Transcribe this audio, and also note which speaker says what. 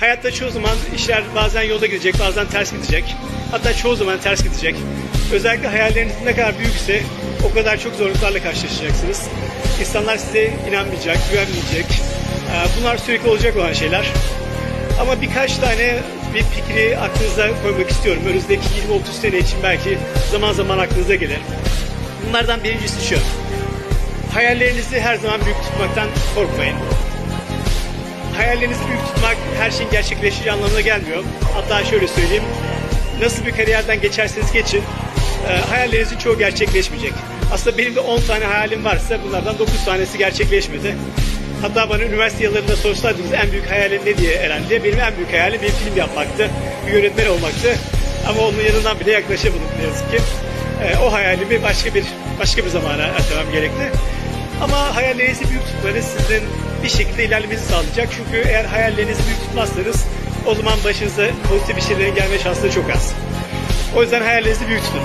Speaker 1: Hayatta çoğu zaman işler bazen yolda gidecek, bazen ters gidecek. Hatta çoğu zaman ters gidecek. Özellikle hayalleriniz ne kadar büyükse o kadar çok zorluklarla karşılaşacaksınız. İnsanlar size inanmayacak, güvenmeyecek. Ee, Bunlar sürekli olacak olan şeyler. Ama birkaç tane bir fikri aklınıza koymak istiyorum. Önümüzdeki 20-30 sene için belki zaman zaman aklınıza gelir. Bunlardan birincisi şu. Hayallerinizi her zaman büyük tutmaktan korkmayın. Hayallerinizi büyük tutmak her şeyin gerçekleşeceği anlamına gelmiyor. Hatta şöyle söyleyeyim. Nasıl bir kariyerden geçerseniz geçin, e, hayallerinizin çoğu gerçekleşmeyecek. Aslında benim de 10 tane hayalim varsa bunlardan 9 tanesi gerçekleşmedi. Hatta bana üniversite yıllarında sorsaydınız en büyük hayalin ne diye Eren diye benim en büyük hayalim bir film yapmaktı. Bir yönetmen olmaktı. Ama onun yanından bile yaklaşamadım ne yazık ki. E, o hayalimi başka bir başka bir zamana ertelemem gerekti. Ama hayallerinizi büyük tutmanız sizin bir şekilde ilerlemenizi sağlayacak. Çünkü eğer hayallerinizi büyük tutmazsanız o zaman başınıza pozitif bir şeylerin gelme şansı çok az. O yüzden hayallerinizi büyük tutun.